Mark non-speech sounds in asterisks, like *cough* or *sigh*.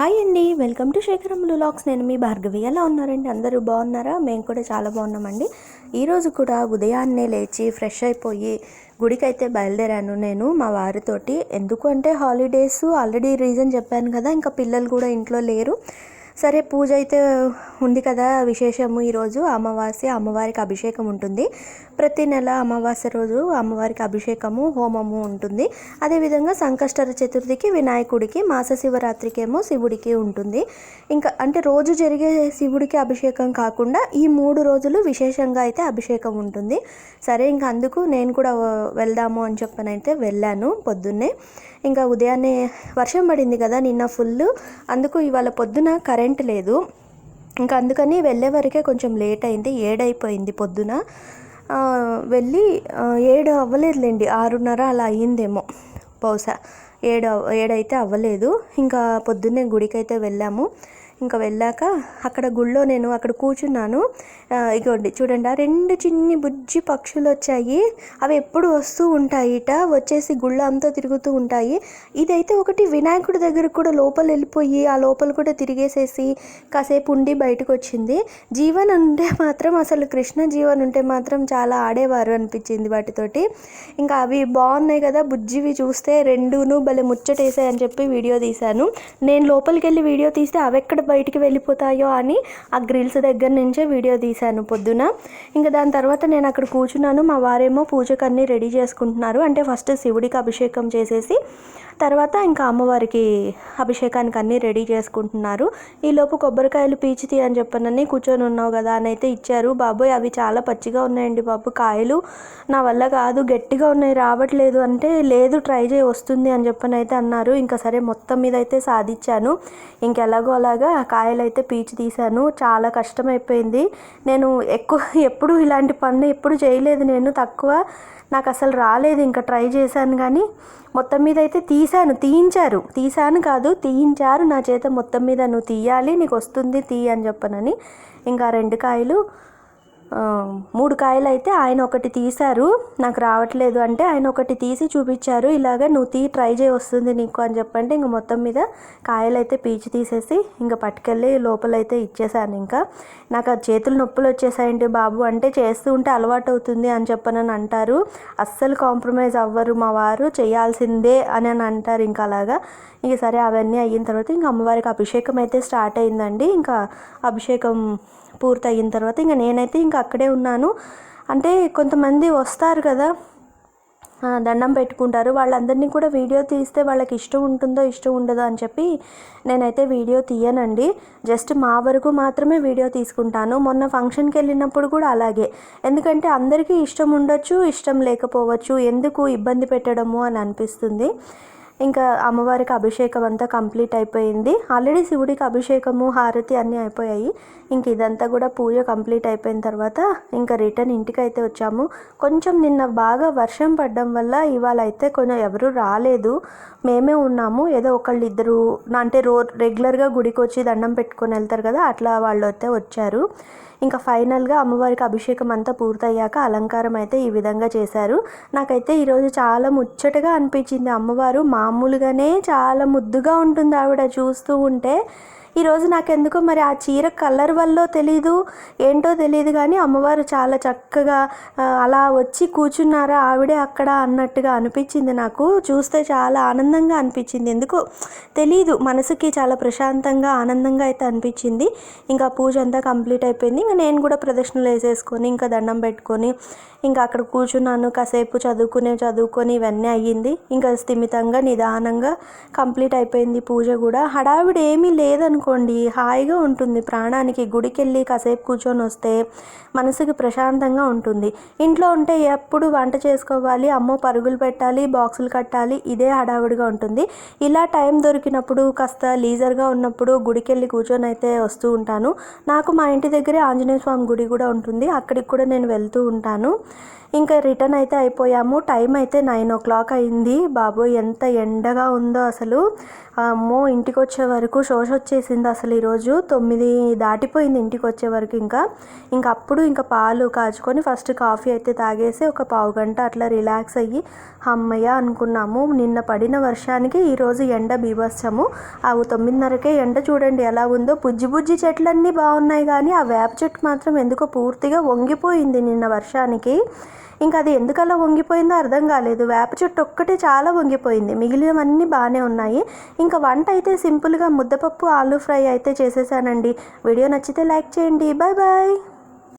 Hi అండి welcome to Shekharam blogs నేను మీ భార్గవి. ఎలా ఉన్నారండి? అందరూ బాగున్నారా? మేము కూడా చాలా బాగున్నామండి. ఈరోజు కూడా ఉదయాన్నే లేచి ఫ్రెష్ అయిపోయి గుడికైతే బయలుదేరాను నేను మా వారితోటి. ఎందుకు అంటే హాలిడేస్ ఆల్రెడీ రీజన్ చెప్పాను కదా ఇంకా పిల్లలు కూడా ఇంట్లో లేరు. సరే పూజ అయితే ఉంది కదా విశేషము ఈరోజు. అమావాస్య అమ్మవారికి అభిషేకం ఉంటుంది. ప్రతి నెల అమావాస్య రోజు అమ్మవారికి అభిషేకము హోమము ఉంటుంది. అదేవిధంగా సంకష్టర చతుర్థికి వినాయకుడికి మాస శివరాత్రికేమో శివుడికి ఉంటుంది. ఇంకా అంటే రోజు జరిగే శివుడికి అభిషేకం కాకుండా ఈ మూడు రోజులు విశేషంగా అయితే అభిషేకం ఉంటుంది. సరే ఇంకా అందుకు నేను కూడా వెళ్దాము అని చెప్పనైతే వెళ్ళాను పొద్దున్నే. ఇంకా ఉదయాన్నే వర్షం పడింది కదా నిన్న ఫుల్ అందుకు ఇవాళ పొద్దున కరెంట్ లేదు. ఇంకా అందుకని వెళ్ళే వరకే కొంచెం లేట్ అయింది ఏడైపోయింది పొద్దున. వెళ్ళి ఏడు అవ్వలేదులేండి ఆరున్నర అలా అయ్యిందేమో. బహుశా ఏడు ఏడైతే అవ్వలేదు. ఇంకా పొద్దున్నే గుడికి అయితే వెళ్ళాము. ఇంకా వెళ్ళాక అక్కడ గుళ్ళో నేను అక్కడ కూర్చున్నాను. ఇగోండి చూడండి ఆ రెండు చిన్ని బుజ్జి పక్షులు వచ్చాయి. అవి ఎప్పుడు వస్తూ ఉంటాయి ఇట వచ్చేసి గుళ్ళ అంతా తిరుగుతూ ఉంటాయి. ఇదైతే ఒకటి వినాయకుడి దగ్గర కూడా లోపల వెళ్ళిపోయి ఆ లోపల కూడా తిరిగేసేసి కాసేపు ఉండి బయటకు వచ్చింది. జీవన్ ఉంటే మాత్రం అసలు కృష్ణ జీవన్ ఉంటే మాత్రం చాలా ఆడేవారు అనిపించింది వాటితోటి. ఇంకా అవి బాగున్నాయి కదా బుజ్జివి చూస్తే రెండును భలే ముచ్చటేసాయి అని చెప్పి వీడియో తీశాను. నేను లోపలికి వెళ్ళి వీడియో తీస్తే అవి ఎక్కడ బయటికి వెళ్ళిపోతాయో అని ఆ గ్రిల్స్ దగ్గర నుంచే వీడియో తీశాను పొద్దున. ఇంకా దాని తర్వాత నేను అక్కడ కూర్చున్నాను. మా వారేమో పూజకు అన్నీ రెడీ చేసుకుంటున్నారు. అంటే ఫస్ట్ శివుడికి అభిషేకం చేసేసి తర్వాత ఇంకా అమ్మవారికి అభిషేకానికి అన్నీ రెడీ చేసుకుంటున్నారు. ఈలోపు కొబ్బరికాయలు పీచితి అని చెప్పనని కూర్చొని ఉన్నావు కదా అని అయితే ఇచ్చారు. బాబోయ్ అవి చాలా పచ్చిగా ఉన్నాయండి బాబు. కాయలు నా వల్ల కాదు గట్టిగా ఉన్నాయి రావట్లేదు అంటే లేదు ట్రై చేయి వస్తుంది అని చెప్పని అయితే అన్నారు. ఇంకా సరే మొత్తం మీద అయితే సాధించాను. ఇంకెలాగో అలాగా కాయలు అయితే పీచి తీశాను. చాలా కష్టమైపోయింది. నేను ఎక్కువ *laughs* ఎప్పుడు ఇలాంటి పనులు ఎప్పుడు చేయలేదు నేను తక్కువ. నాకు అసలు రాలేదు ఇంకా ట్రై చేశాను కానీ మొత్తం మీద అయితే తీశాను. తీయించారు. తీశాను కాదు తీయించారు. నా చేత మొత్తం మీద నువ్వు తీయాలి నీకు వస్తుంది తీ అని చెప్పనని. ఇంకా రెండు కాయలు మూడు కాయలు అయితే ఆయన ఒకటి తీశారు. నాకు రావట్లేదు అంటే ఆయన ఒకటి తీసి చూపించారు. ఇలాగ నువ్వు తీ ట్రై చేయి వస్తుంది నీకు అని చెప్పంటే ఇంక మొత్తం మీద కాయలు అయితే పీచి తీసేసి ఇంకా పట్టుకెళ్ళి లోపలైతే ఇచ్చేసాను ఇంకా. నాకు ఆ చేతులు నొప్పులు వచ్చేసాయండి బాబు. అంటే చేస్తూ ఉంటే అలవాటు అవుతుంది అని చెప్పనని అంటారు. అస్సలు కాంప్రమైజ్ అవ్వరు మా వారు. చేయాల్సిందే అని అని అంటారు ఇంకా అలాగా. ఇంక సరే అవన్నీ అయిన తర్వాత ఇంకా అమ్మవారికి అభిషేకం అయితే స్టార్ట్ అయిందండి. ఇంకా అభిషేకం పూర్తి అయిన తర్వాత ఇంకా నేనైతే ఇంకా అక్కడే ఉన్నాను. అంటే కొంతమంది వస్తారు కదా దండం పెట్టుకుంటారు. వాళ్ళందరినీ కూడా వీడియో తీస్తే వాళ్ళకి ఇష్టం ఉంటుందో ఇష్టం ఉండదో అని చెప్పి నేనైతే వీడియో తీయనండి. జస్ట్ మా వరకు మాత్రమే వీడియో తీసుకుంటాను. మొన్న ఫంక్షన్కి వెళ్ళినప్పుడు కూడా అలాగే. ఎందుకంటే అందరికీ ఇష్టం ఉండొచ్చు ఇష్టం లేకపోవచ్చు ఎందుకు ఇబ్బంది పెట్టడము అని అనిపిస్తుంది. ఇంకా అమ్మవారికి అభిషేకం అంతా కంప్లీట్ అయిపోయింది. ఆల్రెడీ శివుడికి అభిషేకము హారతి అన్నీ అయిపోయాయి. ఇంక ఇదంతా కూడా పూజ కంప్లీట్ అయిపోయిన తర్వాత ఇంకా రిటర్న్ ఇంటికి అయితే వచ్చాము. కొంచెం నిన్న బాగా వర్షం పడడం వల్ల ఇవాళ అయితే కొంచెం ఎవరు రాలేదు. మేమే ఉన్నాము. ఏదో ఒకళ్ళు ఇద్దరు అంటే రో రెగ్యులర్గా గుడికి వచ్చి దండం పెట్టుకొని వెళ్తారు కదా అట్లా వాళ్ళు అయితే వచ్చారు. ఇంకా ఫైనల్గా అమ్మవారికి అభిషేకం అంతా పూర్తయ్యాక అలంకారం అయితే ఈ విధంగా చేశారు. నాకైతే ఈరోజు చాలా ముచ్చటగా అనిపించింది. అమ్మవారు మా మామూలుగానే చాలా ముద్దుగా ఉంటుంది ఆవిడ చూస్తూ ఉంటే. ఈరోజు నాకెందుకో మరి ఆ చీర కలర్ వల్ల తెలీదు ఏంటో తెలియదు కానీ అమ్మవారు చాలా చక్కగా అలా వచ్చి కూర్చున్నారా ఆవిడే అక్కడ అన్నట్టుగా అనిపించింది నాకు. చూస్తే చాలా ఆనందంగా అనిపించింది. ఎందుకు తెలీదు మనసుకి చాలా ప్రశాంతంగా ఆనందంగా అయితే అనిపించింది. ఇంకా పూజ అంతా కంప్లీట్ అయిపోయింది. ఇంకా నేను కూడా ప్రదక్షిణలు వేసేసుకొని ఇంకా దండం పెట్టుకొని ఇంకా అక్కడ కూర్చున్నాను. కాసేపు చదువుకునే చదువుకొని ఇవన్నీ అయ్యింది. ఇంకా స్థిమితంగా నిదానంగా కంప్లీట్ అయిపోయింది పూజ కూడా. హడావిడి ఏమీ అనుకోండి హాయిగా ఉంటుంది. ప్రాణానికి గుడికి వెళ్ళి కాసేపు కూర్చొని వస్తే మనసుకి ప్రశాంతంగా ఉంటుంది. ఇంట్లో ఉంటే ఎప్పుడు వంట చేసుకోవాలి అమ్మో పరుగులు పెట్టాలి బాక్సులు కట్టాలి ఇదే హడావిడిగా ఉంటుంది. ఇలా టైం దొరికినప్పుడు కాస్త లీజర్గా ఉన్నప్పుడు గుడికి వెళ్ళి కూర్చొని అయితే వస్తూ ఉంటాను. నాకు మా ఇంటి దగ్గరే ఆంజనేయ స్వామి గుడి కూడా ఉంటుంది. అక్కడికి కూడా నేను వెళ్తూ ఉంటాను. ఇంకా రిటర్న్ అయితే అయిపోయాము. టైం అయితే నైన్ ఓ క్లాక్ అయింది. బాబోయ్ ఎంత ఎండగా ఉందో అసలు. అమ్మో ఇంటికి వచ్చే వరకు శోష వచ్చేసింది అసలు ఈరోజు తొమ్మిది దాటిపోయింది ఇంటికి వచ్చే వరకు ఇంకా. ఇంకా అప్పుడు ఇంకా పాలు కాచుకొని ఫస్ట్ కాఫీ అయితే తాగేసి ఒక పావు గంట అట్లా రిలాక్స్ అయ్యి అమ్మయ్య అనుకున్నాము. నిన్న పడిన వర్షానికి ఈరోజు ఎండ బీభత్సము. ఆ తొమ్మిదిన్నరకే ఎండ చూడండి ఎలా ఉందో. బుజ్జి బుజ్జి చెట్లన్నీ బాగున్నాయి కానీ ఆ వేప చెట్టు మాత్రం ఎందుకో పూర్తిగా వంగిపోయింది నిన్న వర్షానికి. ఇంకా అది ఎందుకలా వంగిపోయిందో అర్థం కాలేదు. వేప చెట్టు ఒక్కటే చాలా వంగిపోయింది. మిగిలినవన్నీ బాగానే ఉన్నాయి. ఇంకా వంట అయితే సింపుల్గా ముద్దపప్పు ఆలూ ఫ్రై అయితే చేసేసానండి. వీడియో నచ్చితే లైక్ చేయండి. Bye bye